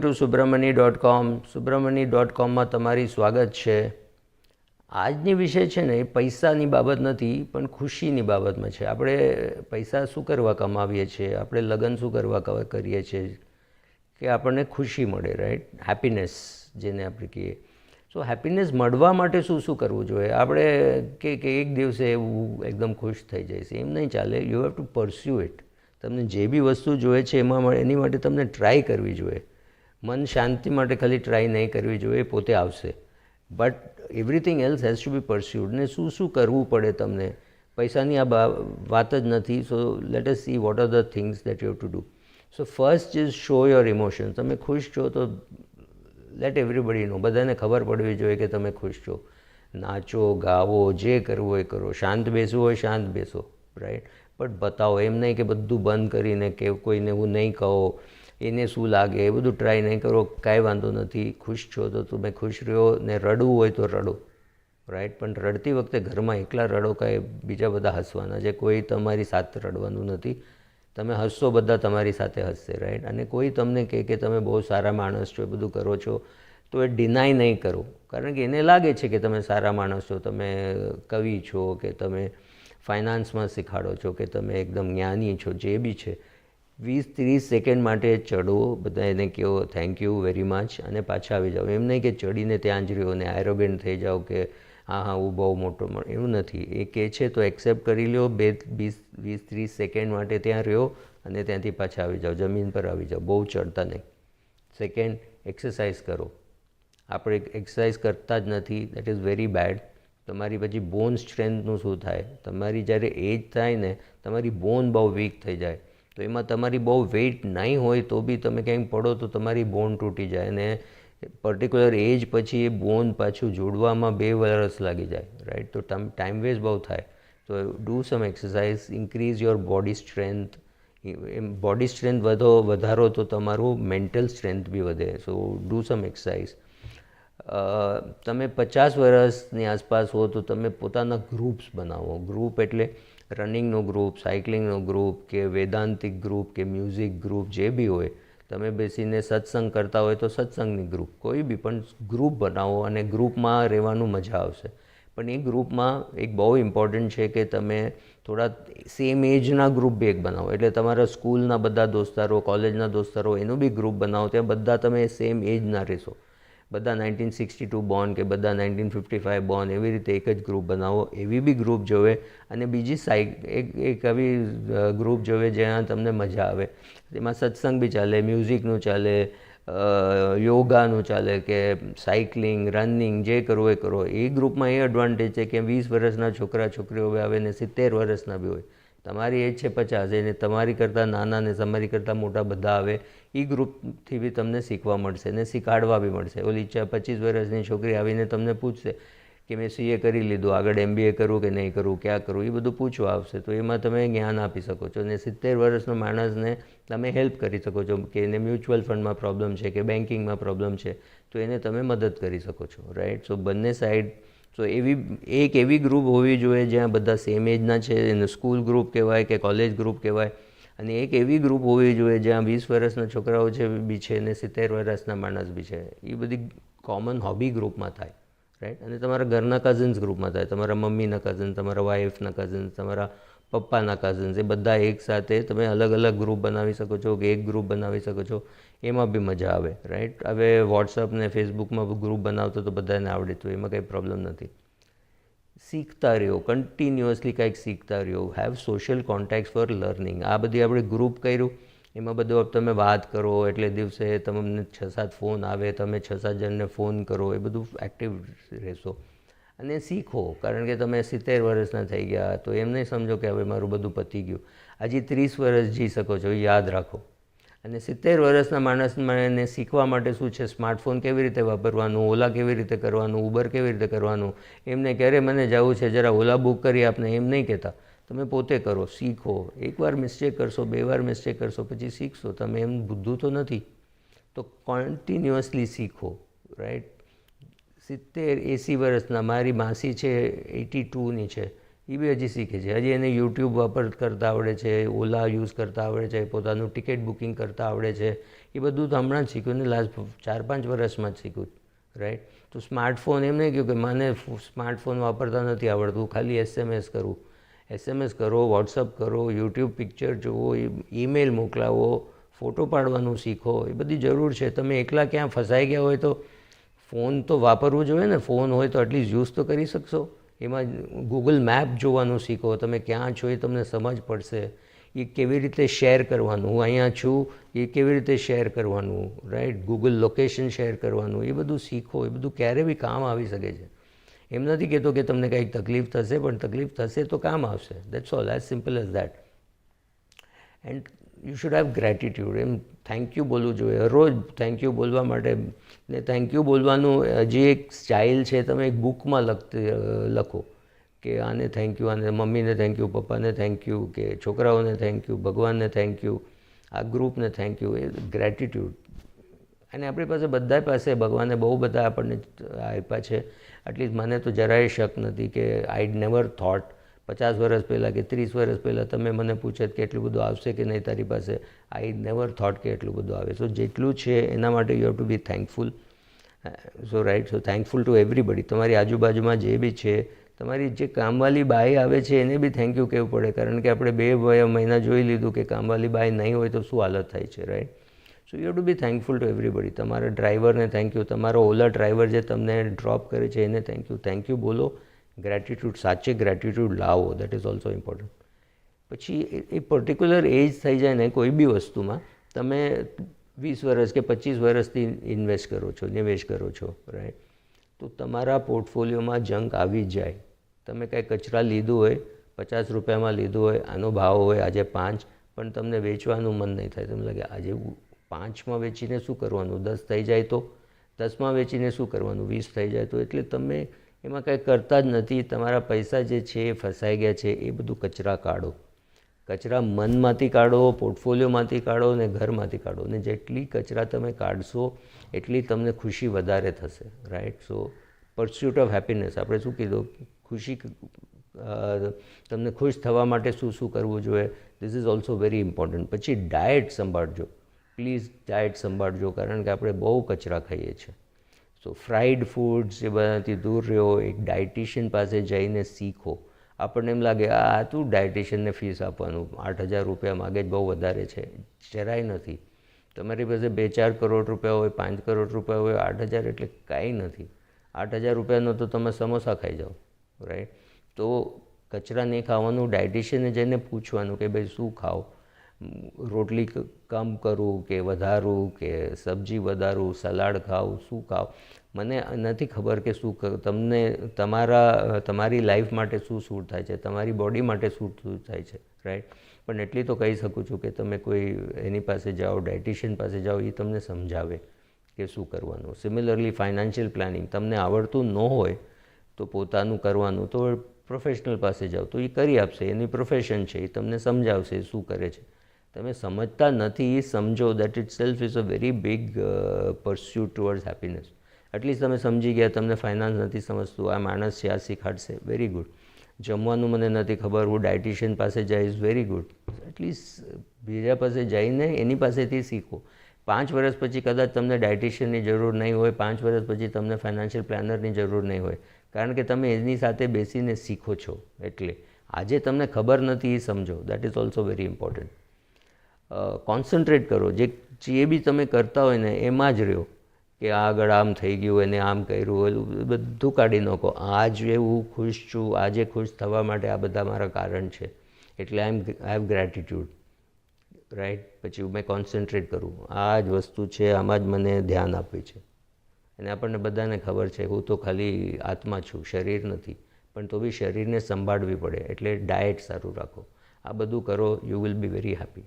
Two સુબ્રમણી dot com સુબ્રમણી dot કોમમાં તમારી સ્વાગત છે. આજની વિષય છે ને, એ પૈસાની બાબત નથી, પણ ખુશીની બાબતમાં છે. આપણે પૈસા શું કરવા કમાવીએ છીએ? આપણે લગ્ન શું કરવા કરીએ છીએ? કે આપણને ખુશી મળે રાઈટ હેપીનેસ જેને આપણે કહીએ. સો હેપીનેસ મળવા માટે શું શું કરવું જોઈએ? આપણે કે કે એક દિવસે એવું એકદમ ખુશ થઈ જાય છે એમ નહીં ચાલે. You have to pursue it તમને જે બી વસ્તુ જોઈએ છે, એમાં એની માટે તમને ટ્રાય કરવી જોઈએ. મન શાંતિ માટે ખાલી ટ્રાય નહીં કરવી જોઈએ, એ પોતે આવશે. But everything else has to be pursued ને શું શું કરવું પડે તમને? પૈસાની આ વાત જ નથી. So let us see what are the things that you to do so first is show your emotion તમે ખુશ છો તો લેટ એવરીબડી નો બધાને ખબર પડવી જોઈએ કે તમે ખુશ છો. નાચો, ગાવો, જે કરવું હોય કરો. શાંત બેસવું હોય, શાંત બેસો. રાઈટ બટ બતાવો. એમ નહીં કે બધું બંધ કરીને કે કોઈને એવું નહીં કહો. એને શું લાગે? એ બધું ટ્રાય નહીં કરો, કાંઈ વાંધો નથી. ખુશ છો તો તમે ખુશ રહ્યો ને રડવું હોય તો રડો રાઈટ પણ રડતી વખતે ઘરમાં એકલા રડો કાંઈ બીજા બધા હસવાના છે. કોઈ તમારી સાથે રડવાનું નથી. તમે હસશો બધા તમારી સાથે હસશે રાઈટ અને કોઈ તમને કહે કે તમે બહુ સારા માણસ છો, એ બધું કરો છો, તો એ ડિનાય નહીં કરો. કારણ કે એને લાગે છે કે તમે સારા માણસ છો, તમે કવિ છો, કે તમે ફાઇનાન્સમાં શીખાડો છો, કે તમે એકદમ જ્ઞાની છો, જે બી છે. વીસ ત્રીસ સેકન્ડ માટે ચડો બધા એને કહો થેન્ક યુ વેરી મચ અને પાછા આવી જાઓ. એમ નહીં કે ચડીને ત્યાં જ રહ્યો ને એરોગેન્ટ થઈ જાઓ કે, હા હા, હું બહુ મોટો એવું નથી. એ કહે છે, તો એક્સેપ્ટ કરી લ્યો, બે વીસ વીસ ત્રીસ સેકન્ડ માટે ત્યાં રહ્યો અને ત્યાંથી પાછા આવી જાઓ. જમીન પર આવી જાઓ. બહુ ચડતા નહીં. સેકન્ડ એક્સરસાઇઝ કરો. આપણે એક્સરસાઇઝ કરતા જ નથી. દેટ ઇઝ વેરી બેડ તમારી પછી બોન સ્ટ્રેન્થનું શું થાય? તમારી જ્યારે એજ થાય ને, તમારી બોન બહુ વીક થઈ જાય. તો એમાં તમારી બહુ વેઇટ નહીં હોય તો બી તમે ક્યાંક પડો તો તમારી બોન તૂટી જાય અને પર્ટિક્યુલર એજ પછી એ બોન પાછું જોડવામાં બે વર્ષ લાગી જાય રાઈટ તો ટાઈમ વેસ્ટ બહુ થાય. તો do some exercise increase your body strength M body strength વધો, વધારો તો તમારું મેન્ટલ સ્ટ્રેન્થ બી વધે. સો ડૂ સમ એક્સરસાઇઝ તમે પચાસ વર્ષની આસપાસ હો તો તમે પોતાના ગ્રુપ્સ બનાવો. ગ્રુપ એટલે રનિંગનો ગ્રુપ, સાયકલિંગનો ગ્રુપ કે વેદાંતિક ગ્રુપ કે મ્યુઝિક ગ્રુપ જે બી હોય, તમે બેસીને સત્સંગ કરતા હોય તો સત્સંગની ગ્રુપ, કોઈ બી પણ ગ્રુપ બનાવો અને ગ્રુપમાં રહેવાનું મજા આવશે. પણ એ ગ્રુપમાં એક બહુ ઇમ્પોર્ટન્ટ છે કે તમે થોડા સેમ એજના ગ્રુપ બી એક બનાવો. એટલે તમારા સ્કૂલના બધા દોસ્તારો કોલેજના દોસ્તારો એનું બી ગ્રુપ બનાવો, ત્યાં બધા તમે સેમ એજના રહેશો. બધા નાઇન્ટીન સિક્સટી ટુ બોર્ન કે બધા નાઇન્ટીન ફિફ્ટી ફાઇવ બોર્ન એવી રીતે એક જ ગ્રુપ બનાવો, એવી બી ગ્રુપ જોવે અને બીજી સાઈ, એક એક આવી ગ્રુપ જોવે જ્યાં તમને મજા આવે. તેમાં સત્સંગ બી ચાલે, મ્યુઝિકનું ચાલે યોગાનું ચાલે કે સાયકલિંગ રનિંગ જે કરવું એ કરો. એ ગ્રુપમાં એ એડવાન્ટેજ છે કે વીસ વર્ષના છોકરા છોકરીઓ હવે આવે ને સિત્તેર વર્ષના બી હોય. તમારી એજ છે પચાસ, એને તમારી કરતાં નાના ને તમારી કરતાં મોટા બધા આવે એ ગ્રુપથી બી તમને શીખવા મળશે ને શીખાડવા બી મળશે. ઓલી ચ પચીસ વર્ષની છોકરી આવીને તમને પૂછશે કે મેં સીએ કરી લીધું, આગળ એમબીએ કરવું કે નહીં કરવું ક્યાં કરવું એ બધું પૂછવા આવશે. તો એમાં તમે જ્ઞાન આપી શકો છો ને સિત્તેર વર્ષનો માણસને તમે હેલ્પ કરી શકો છો કે એને મ્યુચ્યુઅલ ફંડમાં પ્રોબ્લેમ છે કે બેન્કિંગમાં પ્રોબ્લેમ છે, તો એને તમે મદદ કરી શકો છો, રાઈટ? સો બંને સાઈડ સો એવી, એક એવી ગ્રુપ હોવી જોઈએ જ્યાં બધા સેમ એજના છે, એને સ્કૂલ ગ્રુપ કહેવાય કે કોલેજ ગ્રુપ કહેવાય. અને એક એવી ગ્રુપ હોવી જોઈએ જ્યાં વીસ વર્ષના છોકરાઓ છે બી છે ને સિત્તેર વર્ષના માણસ બી છે, એ બધી કોમન હોબી ગ્રુપમાં થાય રાઈટ અને તમારા ઘરના કઝિન્સ ગ્રુપમાં થાય, તમારા મમ્મીના કઝિન્સ તમારા વાઈફના કઝિન્સ તમારા પપ્પાના કઝન્સ એ બધા એક સાથે તમે અલગ અલગ ગ્રુપ બનાવી શકો છો કે એક ગ્રુપ બનાવી શકો છો, એમાં બી મજા આવે રાઈટ હવે વોટ્સઅપ ને ફેસબુકમાં ગ્રુપ બનાવતો તો બધાને આવડે તો, એમાં કંઈ પ્રોબ્લેમ નથી. શીખતા રહ્યો કન્ટિન્યુઅસલી કંઈક શીખતા રહ્યો have social contact for learning આ બધી આપણે ગ્રુપ કર્યું, એમાં બધું તમે વાત કરો, એટલે દિવસે તમને છ સાત ફોન આવે, તમે છ સાત જણને ફોન કરો, એ બધું એક્ટિવ રહેશો. અને શીખો, કારણ કે તમે સિત્તેર વર્ષના થઈ ગયા, તો એમ નહીં સમજો કે હવે મારું બધું પતી ગયું. હજી ત્રીસ વર્ષ જી શકો છો યાદ રાખો. અને સિત્તેર વર્ષના માણસને શીખવા માટે શું છે? સ્માર્ટફોન કેવી રીતે વાપરવાનું, ઓલા કેવી રીતે કરવાનું, ઉબર કેવી રીતે કરવાનું? એમને ક્યારે મને જવું છે, જરા ઓલા બુક કરી આપને, એમ નહીં કહેતા. તમે પોતે કરો, શીખો. એકવાર મિસ્ટેક કરશો, બે વાર મિસ્ટેક કરશો, પછી શીખશો. તમે એમ બુદ્ધું તો નથી. તો કન્ટિન્યુઅસલી શીખો રાઈટ સિત્તેર એંસી વર્ષના, મારી માસી છે, એટી ટુની છે. એ બી હજી શીખે છે. હજી એને યુટ્યુબ વાપર, કરતા આવડે છે, ઓલા યુઝ કરતા આવડે છે, પોતાનું ટિકિટ બુકિંગ કરતા આવડે છે. એ બધું તો હમણાં જ શીખ્યું ને, લાસ્ટ ચાર પાંચ વર્ષમાં જ શીખ્યું રાઈટ તો સ્માર્ટફોન એમ નહીં કહ્યું કે મને સ્માર્ટફોન વાપરતા નથી આવડતું. ખાલી એસએમએસ કરવું એસએમએસ કરો. વોટ્સઅપ કરો યુટ્યુબ પિક્ચર જુઓ ઈમેલ મોકલાવો, ફોટો પાડવાનું શીખો. એ બધી જરૂર છે. તમે એકલા ક્યાં ફસાઈ ગયા હોય તો ફોન તો વાપરવું જોઈએ ને. ફોન હોય તો એટલીસ્ટ યુઝ તો કરી શકશો. એમાં ગૂગલ મેપ જોવાનું શીખો. તમે ક્યાં છો એ તમને સમજ પડશે. એ કેવી રીતે શેર કરવાનું? હું અહીંયા છું. એ કેવી રીતે શેર કરવાનું? રાઈટ ગૂગલ લોકેશન શેર કરવાનું. એ બધું શીખો. એ બધું ક્યારે બી કામ આવી શકે છે. એમ નથી કહેતો કે તમને કંઈક તકલીફ થશે, પણ તકલીફ થશે તો કામ આવશે. That's all as simple as that and you should have gratitude M thank you બોલવું જોઈએ. રોજ થેન્ક યુ બોલવા માટે ને થેન્ક યુ બોલવાનું જે એક સ્ટાઇલ છે, તમે એક બુકમાં લખતી લખો કે આને થેન્ક યુ આને મમ્મીને થેન્ક યુ પપ્પાને થેન્ક યુ કે છોકરાઓને થેન્ક યુ ભગવાનને થેન્ક યુ આ ગ્રુપને થેન્ક યુ એ ગ્રેટિટ્યૂડ અને આપણી પાસે બધા પાસે ભગવાને બહુ બધા આપણને આપ્યા છે. એટલીસ્ટ મને તો જરાય શક નથી કે આઈ નેવર થોટ પચાસ વર્ષ પહેલાં કે ત્રીસ વર્ષ પહેલાં તમે મને પૂછત કે એટલું બધું આવશે કે નહીં તારી પાસે આઈ નેવર થોટ કે એટલું બધું આવે. સો જેટલું છે એના માટે you have to be thankful so right so thankful to everybody તમારી આજુબાજુમાં જે બી છે, તમારી જે કામવાળી બાઈ આવે છે, એને બી થેન્ક યુ કહેવું પડે. કારણ કે આપણે બે મહિના જોઈ લીધું કે કામવાળી બાઈ નહીં હોય તો શું હાલત થાય છે right so you to be thankful to everybody તમારા ડ્રાઈવરને થેન્ક યુ તમારો ઓલા ડ્રાઈવર જે તમને ડ્રોપ કરે છે, એને થેન્ક યુ થેન્ક યુ બોલો. ગ્રેટિટ્યૂડ સાચે ગ્રેટિટ્યૂડ લાવો દેટ ઇઝ ઓલ્સો ઇમ્પોર્ટન્ટ પછી એ પર્ટિક્યુલર એજ થઈ જાય ને કોઈ બી વસ્તુમાં, તમે વીસ વર્ષ કે પચીસ વર્ષથી ઇન્વેસ્ટ કરો છો, નિવેશ કરો છો રાઈટ તો તમારા પોર્ટફોલિયોમાં જંક આવી જ જાય. તમે કાંઈ કચરા લીધું હોય, પચાસ રૂપિયામાં લીધું હોય, આનો ભાવ હોય, આજે પાંચ, પણ તમને વેચવાનું મન નહીં થાય. તમને લાગે, આજે પાંચમાં વેચીને શું કરવાનું? દસ થઈ જાય તો? દસમાં વેચીને શું કરવાનું? વીસ થઈ જાય તો? એટલે તમે એમાં કંઈ કરતા જ નથી. તમારા પૈસા જે છે એ ફસાઈ ગયા છે, એ બધું કચરા કાઢો. કચરા મનમાંથી કાઢો, પોર્ટફોલિયોમાંથી કાઢો ને ઘરમાંથી કાઢો. ને જેટલી કચરા તમે કાઢશો, એટલી તમને ખુશી વધારે થશે right so pursuit of happiness આપણે શું કીધું? ખુશી તમને ખુશ થવા માટે શું શું કરવું જોઈએ? This is also very important પછી ડાયટ સંભાળજો. પ્લીઝ ડાયટ સંભાળજો, કારણ કે આપણે બહુ કચરા ખાઈએ છીએ. સો ફ્રાઈડ ફૂડ્સ એ બધાથી દૂર રહ્યો, એક ડાયટિશિયન પાસે જઈને શીખો. આપણને એમ લાગે, આ તું ડાયટિશિયનને ફીસ આપવાનું? આઠ હજાર રૂપિયા માગે જ, બહુ વધારે છે. જરાય નથી. તમારી પાસે બે ચાર કરોડ રૂપિયા હોય, પાંચ કરોડ રૂપિયા હોય, આઠ હજાર એટલે કાંઈ નથી. આઠ હજાર રૂપિયાનો તો તમે સમોસા ખાઈ જાઓ રાઈટ તો કચરા નહીં ખાવાનું ડાયટિશિયને જઈને પૂછવાનું કે, ભાઈ, શું ખાઓ? રોટલી કમ કરું કે વધારું કે સબ્જી વધારું, સલાડ ખાવું શું ખાવ મને નથી ખબર કે શું તમને તમારા, તમારી લાઈફ માટે શું સૂટ થાય છે, તમારી બોડી માટે શું સૂટ થાય છે રાઈટ પણ એટલી તો કહી શકું છું કે તમે કોઈ એની પાસે જાઓ, ડાયટિશિયન પાસે જાઓ એ તમને સમજાવે કે શું કરવાનું. સિમિલરલી ફાઇનાન્શિયલ પ્લાનિંગ તમને આવડતું ન હોય તો પોતાનું કરવાનું, તો પ્રોફેશનલ પાસે જાઓ, તો એ કરી આપશે, એની પ્રોફેશન છે એ તમને સમજાવશે શું કરે છે. તમે સમજતા નથી, એ સમજો. That itself is a very big pursuit towards happiness at least તમે સમજી ગયા, તમને ફાઇનાન્સ નથી સમજતું, આ માણસ છે, આ શીખાડશે. વેરી ગુડ જમવાનું મને નથી ખબર, હું ડાયટિશિયન પાસે જઈશ વેરી ગુડ એટલીસ્ટ બીજા પાસે જઈને એની પાસેથી શીખો. પાંચ વર્ષ પછી કદાચ તમને ડાયટિશિયનની જરૂર નહીં હોય, પાંચ વર્ષ પછી તમને ફાઇનાન્શિયલ પ્લાનરની જરૂર નહીં હોય. કારણ કે તમે એની સાથે બેસીને શીખો છો, એટલે. આજે તમને ખબર નથી, એ સમજો. That is also very important concentrate કરો. જે જે બી તમે કરતા હોય ને, એમાં જ રહ્યો. કે આગળ આમ થઈ ગયું, એને આમ કર્યું બધું કાઢી નાખો. આજ એવું ખુશ છું, આજે ખુશ થવા માટે આ બધા મારા કારણ છે. એટલે I am, I have gratitude. Right? પછી મેં કોન્સન્ટ્રેટ કરું. આ જ વસ્તુ છે, આમાં જ મને ધ્યાન આપ્યું છે. અને આપણને બધાને ખબર છે, હું તો ખાલી આત્મા છું, શરીર નથી. પણ તો બી શરીરને સંભાળવી પડે. એટલે ડાયટ સારું રાખો. આ બધું કરો you will be very happy